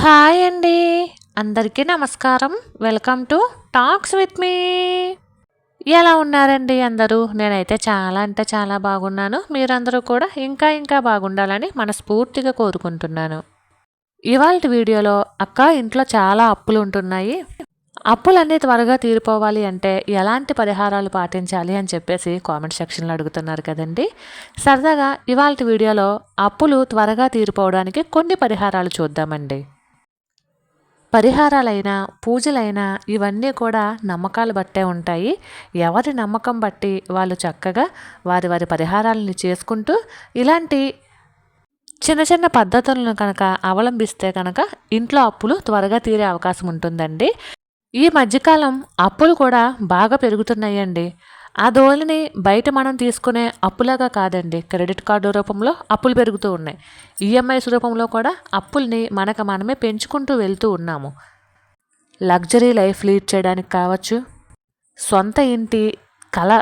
Hi అండి. అందరికీ నమస్కారం. Welcome to talks with me ఎలా ఉన్నారండి అందరూ? నేనైతే చాలా అంటే చాలా బాగున్నాను. మీరందరూ కూడా ఇంకా ఇంకా బాగుండాలని మనస్ఫూర్తిగా కోరుకుంటున్నాను. ఇవాళ వీడియోలో అక్క ఇంట్లో చాలా అప్పులు ఉంటున్నాయి. అప్పులన్నీ త్వరగా తీరిపోవాలి అంటే ఎలాంటి పరిహారాలు పాటించాలి అని చెప్పేసి కామెంట్ సెక్షన్లో అడుగుతున్నారు కదండి. సరదాగా ఇవాళ వీడియోలో అప్పులు త్వరగా తీరిపోవడానికి కొన్ని పరిహారాలు చూద్దామండి. పరిహారాలైనా పూజలైనా ఇవన్నీ కూడా నమ్మకాలు బట్టే ఉంటాయి. ఎవరి నమ్మకం బట్టి వాళ్ళు చక్కగా వారి వారి పరిహారాలని చేసుకుంటూ ఇలాంటి చిన్న చిన్న పద్ధతులను కనుక అవలంబిస్తే కనుక ఇంట్లో అప్పులు త్వరగా తీరే అవకాశం ఉంటుందండి. ఈ మధ్యకాలం అప్పులు కూడా బాగా పెరుగుతున్నాయండి. ఆ ధోరణి బయట మనం తీసుకునే అప్పులాగా కాదండి. క్రెడిట్ కార్డు రూపంలో అప్పులు పెరుగుతూ ఉన్నాయి. ఈఎంఐస్ రూపంలో కూడా అప్పుల్ని మనకు మనమే పెంచుకుంటూ వెళ్తూ ఉన్నాము. లగ్జరీ లైఫ్ లీడ్ చేయడానికి కావచ్చు సొంత ఇంటి కళ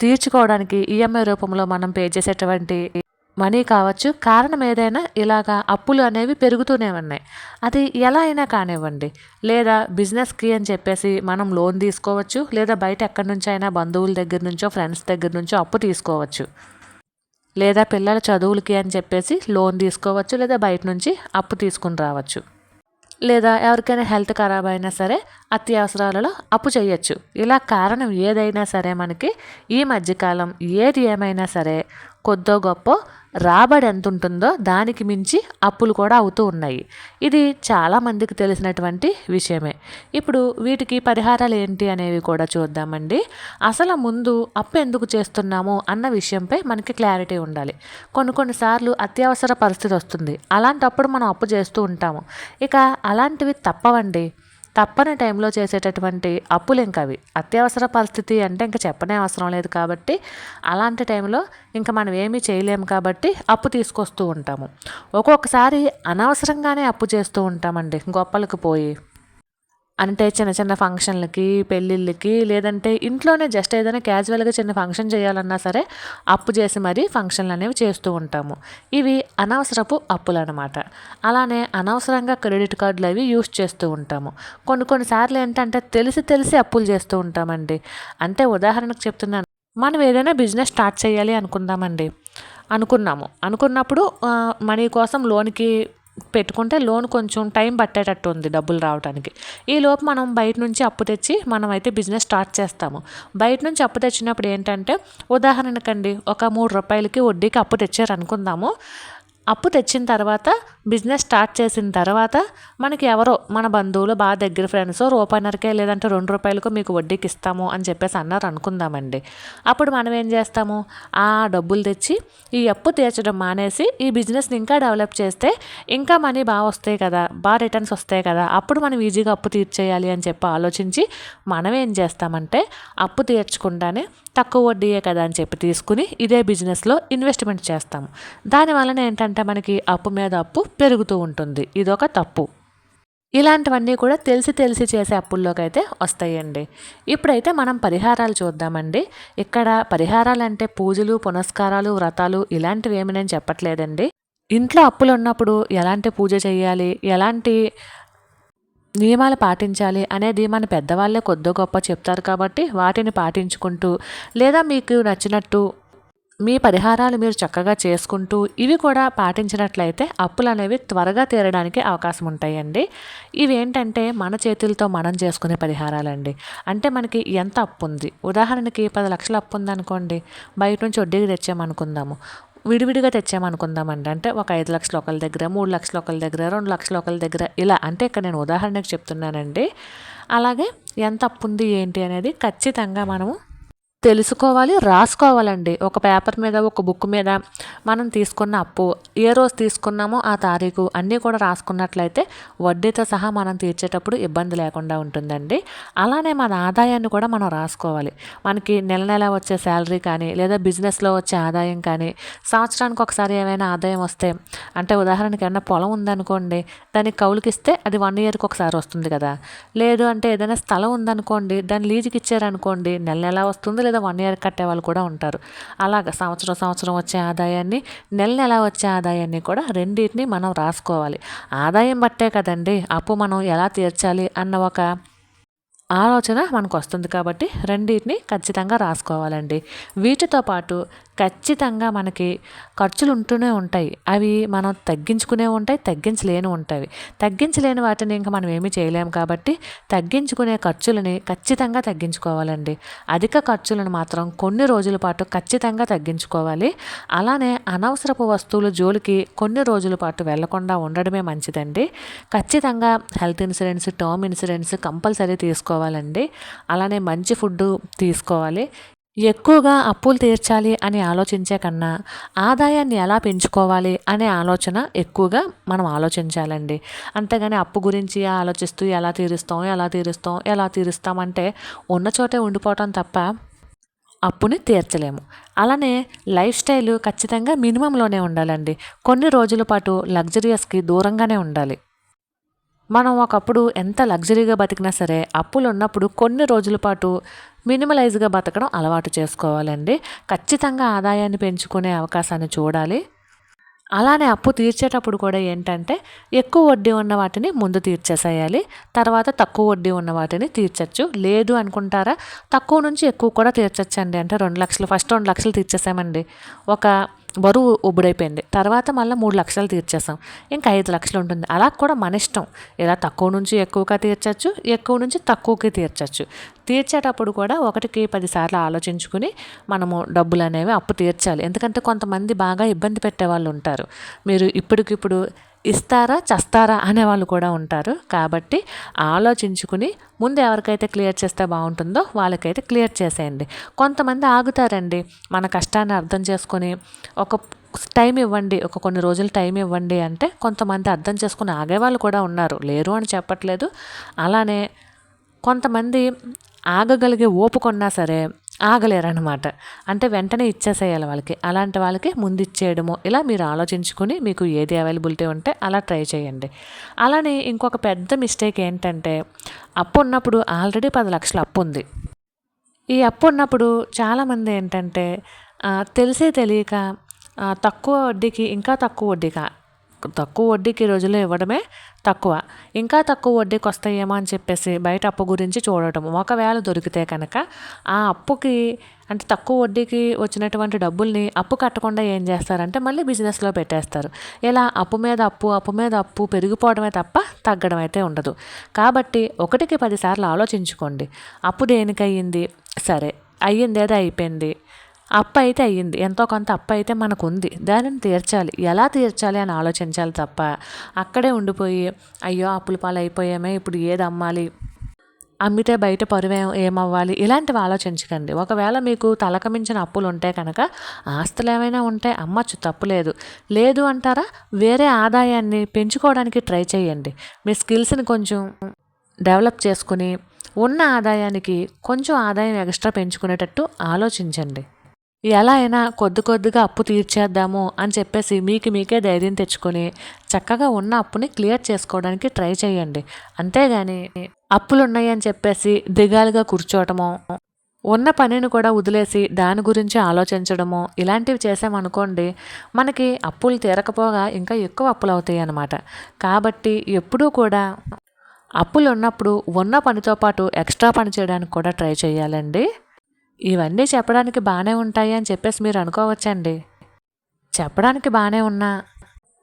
తీర్చుకోవడానికి ఈఎంఐ రూపంలో మనం పే చేసేటువంటి మనీ కావచ్చు. కారణం ఏదైనా ఇలాగా అప్పులు అనేవి పెరుగుతూనే ఉన్నాయి. అది ఎలా అయినా కానివ్వండి. లేదా బిజినెస్కి అని చెప్పేసి మనం లోన్ తీసుకోవచ్చు. లేదా బయట ఎక్కడి నుంచి అయినా బంధువుల దగ్గర నుంచో ఫ్రెండ్స్ దగ్గర నుంచో అప్పు తీసుకోవచ్చు. లేదా పిల్లల చదువులకి అని చెప్పేసి లోన్ తీసుకోవచ్చు. లేదా బయట నుంచి అప్పు తీసుకుని రావచ్చు. లేదా ఎవరికైనా హెల్త్ ఖరాబ్ అయినా సరే అత్యవసరాలలో అప్పు చేయొచ్చు. ఇలా కారణం ఏదైనా సరే మనకి ఈ మధ్యకాలం ఏది ఏమైనా సరే కొద్దో గొప్ప రాబడి ఎంత ఉంటుందో దానికి మించి అప్పులు కూడా అవుతూ ఉన్నాయి. ఇది చాలామందికి తెలిసినటువంటి విషయమే. ఇప్పుడు వీటికి పరిహారాలు ఏంటి అనేవి కూడా చూద్దామండి. అసలు ముందు అప్పు ఎందుకు చేస్తున్నాము అన్న విషయంపై మనకి క్లారిటీ ఉండాలి. కొన్ని కొన్నిసార్లు అత్యవసర పరిస్థితి వస్తుంది. అలాంటప్పుడు మనం అప్పు చేస్తూ ఉంటాము. ఇక అలాంటివి తప్పవండి. తప్పని టైంలో చేసేటటువంటి అప్పులు ఇంకా అవి అత్యవసర పరిస్థితి అంటే ఇంకా చెప్పనే అవసరం లేదు కాబట్టి అలాంటి టైంలో ఇంకా మనం ఏమీ చేయలేము కాబట్టి అప్పు తీసుకొస్తూ ఉంటాము. ఒక్కొక్కసారి అనవసరంగానే అప్పు చేస్తూ ఉంటామండి గొప్పలకు పోయి. అంటే చిన్న చిన్న ఫంక్షన్లకి పెళ్ళిళ్ళకి లేదంటే ఇంట్లోనే జస్ట్ ఏదైనా క్యాజువల్గా చిన్న ఫంక్షన్ చేయాలన్నా సరే అప్పు చేసి మరీ ఫంక్షన్లు అనేవి చేస్తూ ఉంటాము. ఇవి అనవసరపు అప్పులు అనమాట అలానే అనవసరంగా క్రెడిట్ కార్డులు అవి యూస్ చేస్తూ ఉంటాము. కొన్ని కొన్నిసార్లు ఏంటంటే తెలిసి తెలిసి అప్పులు చేస్తూ ఉంటామండి. అంటే ఉదాహరణకు చెప్తున్నాను మనం ఏదైనా బిజినెస్ స్టార్ట్ చేయాలి అనుకుందామండి. అనుకున్నాము. అనుకున్నప్పుడు మనీ కోసం లోన్కి పెట్టుకుంటే లోన్ కొంచెం టైం పట్టేటట్టు ఉంది డబ్బులు రావడానికి ఈ లోపు మనం బయట నుంచి అప్పు తెచ్చి మనం అయితే బిజినెస్ స్టార్ట్ చేస్తాము. బయట నుంచి అప్పు తెచ్చినప్పుడు ఏంటంటే ఉదాహరణకండి ఒక మూడు రూపాయలకి వడ్డీకి అప్పు తెచ్చారు అనుకుందాము అప్పు తెచ్చిన తర్వాత బిజినెస్ స్టార్ట్ చేసిన తర్వాత మనకి ఎవరో మన బంధువులు బాగా దగ్గర ఫ్రెండ్స్ రూపాయినరకే లేదంటే రెండు రూపాయలకు మీకు వడ్డీకి ఇస్తాము అని చెప్పేసి అన్నారు అనుకుందామండి. అప్పుడు మనం ఏం చేస్తాము? ఆ డబ్బులు తెచ్చి ఈ అప్పు తీర్చడం మానేసి ఈ బిజినెస్ని ఇంకా డెవలప్ చేస్తే ఇంకా మనీ బాగా వస్తాయి కదా బాగా రిటర్న్స్ వస్తాయి కదా అప్పుడు మనం ఈజీగా అప్పు తీర్చేయాలి అని చెప్పి ఆలోచించి మనం ఏం చేస్తామంటే అప్పు తీర్చకుండానే తక్కువ వడ్డీయే కదా అని చెప్పి తీసుకుని ఇదే బిజినెస్లో ఇన్వెస్ట్మెంట్ చేస్తాము. దానివలన ఏంటంటే అంటే మనకి అప్పు మీద అప్పు పెరుగుతూ ఉంటుంది. ఇదొక తప్పు. ఇలాంటివన్నీ కూడా తెలిసి తెలిసి చేసే అప్పుల్లోకైతే వస్తాయండి. ఇప్పుడైతే మనం పరిహారాలు చూద్దామండి. ఇక్కడ పరిహారాలు అంటే పూజలు పునస్కారాలు వ్రతాలు ఇలాంటివి ఏమి నేను చెప్పట్లేదండి. ఇంట్లో అప్పులు ఉన్నప్పుడు ఎలాంటి పూజ చేయాలి ఎలాంటి నియమాలు పాటించాలి అనేది మన పెద్దవాళ్ళే కొద్ది గొప్ప చెప్తారు కాబట్టి వాటిని పాటించుకుంటూ లేదా మీకు నచ్చినట్టు మీ పరిహారాలు మీరు చక్కగా చేసుకుంటూ ఇవి కూడా పాటించినట్లయితే అప్పులు అనేవి త్వరగా తీరడానికి అవకాశం ఉంటాయండి. ఇవేంటంటే మన చేతులతో మనం చేసుకునే పరిహారాలండి. అంటే మనకి ఎంత అప్పు ఉంది ఉదాహరణకి పది లక్షల అప్పు ఉందనుకోండి బయట నుంచి వడ్డీకి తెచ్చామనుకుందాము. విడివిడిగా తెచ్చామనుకుందామండి. అంటే ఒక ఐదు లక్షలు ఒకరి దగ్గర మూడు లక్షలు ఒకరి దగ్గర రెండు లక్షలు ఒకరి దగ్గర ఇలా అంటే ఇక్కడ నేను ఉదాహరణకు చెప్తున్నానండి. అలాగే ఎంత అప్పు ఉంది ఏంటి అనేది ఖచ్చితంగా మనము తెలుసుకోవాలి రాసుకోవాలండి. ఒక పేపర్ మీద ఒక బుక్ మీద మనం తీసుకున్న అప్పు ఏ రోజు తీసుకున్నామో ఆ తారీఖు అన్నీ కూడా రాసుకున్నట్లయితే వడ్డీతో సహా మనం తీర్చేటప్పుడు ఇబ్బంది లేకుండా ఉంటుందండి. అలానే మన ఆదాయాన్ని కూడా మనం రాసుకోవాలి. మనకి నెల నెల వచ్చే శాలరీ కానీ లేదా బిజినెస్లో వచ్చే ఆదాయం కానీ సంవత్సరానికి ఒకసారి ఏమైనా ఆదాయం వస్తే అంటే ఉదాహరణకి ఏమైనా పొలం ఉందనుకోండి దానికి కౌలుకిస్తే అది వన్ ఇయర్కి ఒకసారి వస్తుంది కదా. లేదు అంటే ఏదైనా స్థలం ఉందనుకోండి దాన్ని లీజుకి ఇచ్చారనుకోండి నెల నెల వస్తుంది లేదా వన్ ఇయర్ కట్టే వాళ్ళు కూడా ఉంటారు. అలాగ సంవత్సరం సంవత్సరం వచ్చే ఆదాయాన్ని నెల నెల వచ్చే ఆదాయాన్ని కూడా రెండింటిని మనం రాసుకోవాలి. ఆదాయం బట్టే కదండి అప్పు మనం ఎలా తీర్చాలి అన్న ఒక ఆలోచన మనకు వస్తుంది కాబట్టి రెండింటిని ఖచ్చితంగా రాసుకోవాలండి. వీటితో పాటు ఖచ్చితంగా మనకి ఖర్చులు ఉంటూనే ఉంటాయి. అవి మనం తగ్గించుకునే ఉంటాయి తగ్గించలేని ఉంటాయి. తగ్గించలేని వాటిని ఇంకా మనం ఏమీ చేయలేము కాబట్టి తగ్గించుకునే ఖర్చులని ఖచ్చితంగా తగ్గించుకోవాలండి. అధిక ఖర్చులను మాత్రం కొన్ని రోజుల పాటు ఖచ్చితంగా తగ్గించుకోవాలి. అలానే అనవసరపు వస్తువులు జోలికి కొన్ని రోజుల పాటు వెళ్ళకుండా ఉండడమే మంచిదండి. ఖచ్చితంగా health insurance term insurance compulsory తీసుకోవాలి. తీసుకోవాలండి అలానే మంచి ఫుడ్ తీసుకోవాలి. ఎక్కువగా అప్పులు తీర్చాలి అని ఆలోచించే కన్నా ఆదాయాన్ని ఎలా పెంచుకోవాలి అనే ఆలోచన ఎక్కువగా మనం ఆలోచించాలండి. అంతేగాని అప్పు గురించి ఆలోచిస్తూ ఎలా తీరుస్తాం ఎలా తీరుస్తాం ఎలా తీరుస్తామంటే ఉన్న చోటే ఉండిపోవటం తప్ప అప్పుని తీర్చలేము. అలానే లైఫ్ స్టైల్ ఖచ్చితంగా మినిమంలోనే ఉండాలండి. కొన్ని రోజుల పాటు లగ్జరియస్కి దూరంగానే ఉండాలి. మనం ఒకప్పుడు ఎంత లగ్జరీగా బతికినా సరే అప్పులు ఉన్నప్పుడు కొన్ని రోజుల పాటు మినిమలైజ్గా బతకడం అలవాటు చేసుకోవాలండి. ఖచ్చితంగా ఆదాయాన్ని పెంచుకునే అవకాశాన్ని చూడాలి. అలానే అప్పు తీర్చేటప్పుడు కూడా ఏంటంటే ఎక్కువ వడ్డీ ఉన్న వాటిని ముందు తీర్చేసేయాలి. తర్వాత తక్కువ వడ్డీ ఉన్న వాటిని తీర్చచ్చు. లేదు అనుకుంటారా? తక్కువ నుంచి ఎక్కువ కూడా తీర్చచ్చండి. అంటే రెండు లక్షలు ఫస్ట్ రెండు లక్షలు తీర్చేసామండి. ఒక బరువు ఒబ్బుడైపోయింది తర్వాత మళ్ళీ మూడు లక్షలు తీర్చేసాం ఇంకా ఐదు లక్షలు ఉంటుంది. అలా కూడా మన ఇష్టం. ఇలా తక్కువ నుంచి ఎక్కువగా తీర్చచ్చు ఎక్కువ నుంచి తక్కువకి తీర్చచ్చు. తీర్చేటప్పుడు కూడా ఒకటికి పదిసార్లు ఆలోచించుకుని మనము డబ్బులు అనేవి అప్పు తీర్చాలి. ఎందుకంటే కొంతమంది బాగా ఇబ్బంది పెట్టే వాళ్ళు ఉంటారు. మీరు ఇప్పటికిప్పుడు ఇస్తారా చస్తారా అనేవాళ్ళు కూడా ఉంటారు. కాబట్టి ఆలోచించుకుని ముందు ఎవరికైతే క్లియర్ చేస్తే బాగుంటుందో వాళ్ళకైతే క్లియర్ చేసేయండి. కొంతమంది ఆగుతారండి మన కష్టాన్ని అర్థం చేసుకొని ఒక టైం ఇవ్వండి ఒక కొన్ని రోజులు టైం ఇవ్వండి అంటే కొంతమంది అర్థం చేసుకుని ఆగేవాళ్ళు కూడా ఉన్నారు. లేరు అని చెప్పట్లేదు. అలానే కొంతమంది ఆగగలిగే ఓపుకున్నా సరే ఆగలేరనమాట అంటే వెంటనే ఇచ్చేసేయాలి వాళ్ళకి. అలాంటి వాళ్ళకి ముందు ఇచ్చేయడము ఇలా మీరు ఆలోచించుకుని మీకు ఏది అవైలబిలిటీ ఉంటే అలా ట్రై చేయండి. అలానే ఇంకొక పెద్ద మిస్టేక్ ఏంటంటే అప్పు ఉన్నప్పుడు ఆల్రెడీ పది లక్షల అప్పు ఉంది. ఈ అప్పు ఉన్నప్పుడు చాలామంది ఏంటంటే తెలిసే తెలియక తక్కువ వడ్డీకి ఇంకా తక్కువ వడ్డీకి తక్కువ వడ్డీకి రోజుల్లో ఇవ్వడమే తక్కువ. ఇంకా తక్కువ వడ్డీకి వస్తాయేమో అని చెప్పేసి బయట అప్పు గురించి చూడటం ఒకవేళ దొరికితే కనుక ఆ అప్పుకి అంటే తక్కువ వడ్డీకి వచ్చినటువంటి డబ్బుల్ని అప్పు కట్టకుండా ఏం చేస్తారంటే మళ్ళీ బిజినెస్లో పెట్టేస్తారు. ఇలా అప్పు మీద అప్పు అప్పు మీద అప్పు పెరిగిపోవడమే తప్ప తగ్గడం అయితే ఉండదు. కాబట్టి ఒకటికి పదిసార్లు ఆలోచించుకోండి. అప్పు దేనికయ్యింది? సరే అయ్యింది ఏదో అయిపోయింది. అప్పు అయితే అయ్యింది. ఎంతో కొంత అప్పు అయితే మనకు ఉంది దానిని తీర్చాలి. ఎలా తీర్చాలి అని ఆలోచించాలి తప్ప అక్కడే ఉండిపోయి అయ్యో అప్పుల పాలు అయిపోయామే ఇప్పుడు ఏది అమ్మాలి? అమ్మితే బయట పరువే ఏమవ్వాలి? ఇలాంటివి ఆలోచించకండి. ఒకవేళ మీకు తలకమించిన అప్పులు ఉంటే కనుక ఆస్తులు ఏమైనా ఉంటే అమ్మచ్చు తప్పులేదు లేదు అంటారా? వేరే ఆదాయాన్ని పెంచుకోవడానికి ట్రై చేయండి. మీ స్కిల్స్ని కొంచెం డెవలప్ చేసుకుని ఉన్న ఆదాయానికి కొంచెం ఆదాయం ఎక్స్ట్రా పెంచుకునేటట్టు ఆలోచించండి. ఎలా అయినా కొద్ది కొద్దిగా అప్పు తీర్చేద్దాము అని చెప్పేసి మీకు మీకే ధైర్యం తెచ్చుకొని చక్కగా ఉన్న అప్పుని క్లియర్ చేసుకోవడానికి ట్రై చేయండి. అంతేగాని అప్పులు ఉన్నాయి అని చెప్పేసి దిగాలుగా కూర్చోవటము ఉన్న పనిని కూడా వదిలేసి దాని గురించి ఆలోచించడము ఇలాంటివి చేసామనుకోండి మనకి అప్పులు తీరకపోగా ఇంకా ఎక్కువ అప్పులు అవుతాయి అన్నమాట. కాబట్టి ఎప్పుడూ కూడా అప్పులు ఉన్నప్పుడు ఉన్న పనితో పాటు ఎక్స్ట్రా పని చేయడానికి కూడా ట్రై చేయాలండి. ఇవన్నీ చెప్పడానికి బాగానే ఉంటాయి అని చెప్పేసి మీరు అనుకోవచ్చండి. చెప్పడానికి బాగానే ఉన్నా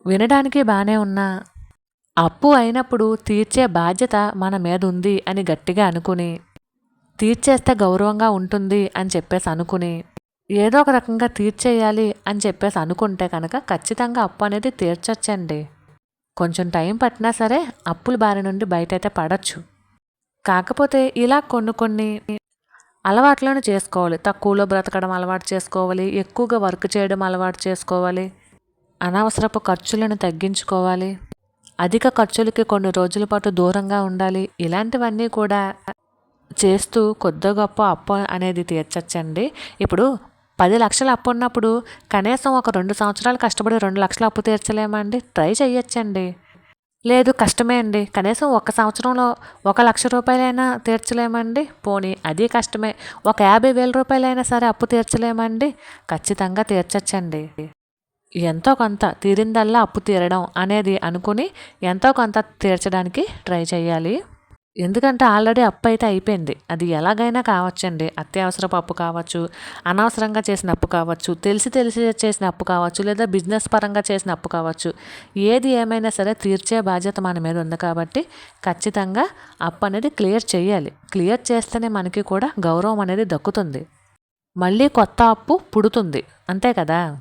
వినడానికి బాగానే ఉన్నా అప్పు అయినప్పుడు తీర్చే బాధ్యత మన మీద ఉంది అని గట్టిగా అనుకుని తీర్చేస్తే గౌరవంగా ఉంటుంది అని చెప్పేసి అనుకుని ఏదో ఒక రకంగా తీర్చేయాలి అని చెప్పేసి అనుకుంటే కనుక ఖచ్చితంగా అప్పు అనేది తీర్చొచ్చండి. కొంచెం టైం పట్టినా సరే అప్పుల బారి నుండి బయట అయితే పడచ్చు. కాకపోతే ఇలా కొన్ని కొన్ని అలవాట్లను చేసుకోవాలి. తక్కువలో బ్రతకడం అలవాటు చేసుకోవాలి. ఎక్కువగా వర్క్ చేయడం అలవాటు చేసుకోవాలి. అనవసరపు ఖర్చులను తగ్గించుకోవాలి. అధిక ఖర్చులకి కొన్ని రోజుల పాటు దూరంగా ఉండాలి. ఇలాంటివన్నీ కూడా చేస్తూ కొద్ది గొప్ప అప్పు అనేది తీర్చచ్చండి. ఇప్పుడు పది లక్షలు అప్పు ఉన్నప్పుడు కనీసం ఒక రెండు సంవత్సరాలు కష్టపడి రెండు లక్షల అప్పు తీర్చలేమండి? ట్రై చేయొచ్చండి లేదు కష్టమే అండి. కనీసం ఒక సంవత్సరంలో ఒక లక్ష రూపాయలైనా తీర్చలేమండి. పోనీ అది కష్టమే. ఒక యాభై వేల రూపాయలైనా సరే అప్పు తీర్చలేమండి. ఖచ్చితంగా తీర్చచ్చండి. ఎంతో కొంత తీరిందల్లా అప్పు తీరడం అనేది అనుకుని ఎంతో కొంత తీర్చడానికి ట్రై చేయాలి. ఎందుకంటే ఆల్రెడీ అప్పు అయితే అయిపోయింది. అది ఎలాగైనా కావచ్చండి. అత్యవసరపు అప్పు కావచ్చు అనవసరంగా చేసిన అప్పు కావచ్చు తెలిసి తెలిసి చేసిన అప్పు కావచ్చు లేదా బిజినెస్ పరంగా చేసిన అప్పు కావచ్చు. ఏది ఏమైనా సరే తీర్చే బాధ్యత మన మీద ఉంది కాబట్టి ఖచ్చితంగా అప్పు అనేది క్లియర్ చేయాలి. క్లియర్ చేస్తేనే మనకి కూడా గౌరవం అనేది దక్కుతుంది. మళ్ళీ కొత్త అప్పు పుడుతుంది. అంతే కదా?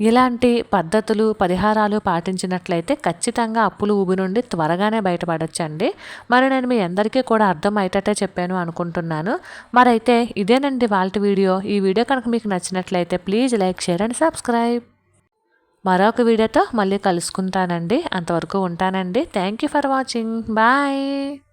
ఇలాంటి పద్ధతులు పరిహారాలు పాటించినట్లయితే ఖచ్చితంగా అప్పులు ఊబి నుండి త్వరగానే బయటపడొచ్చండి. మరి నేను మీ అందరికీ కూడా అర్థమయ్యేటట్టే చెప్పాను అనుకుంటున్నాను. మరైతే ఇదేనండి వాళ్ళ వీడియో. ఈ వీడియో కనుక మీకు నచ్చినట్లయితే please like share and subscribe. మరొక వీడియోతో మళ్ళీ కలుసుకుంటానండి. అంతవరకు ఉంటానండి. Thank you for watching. Bye.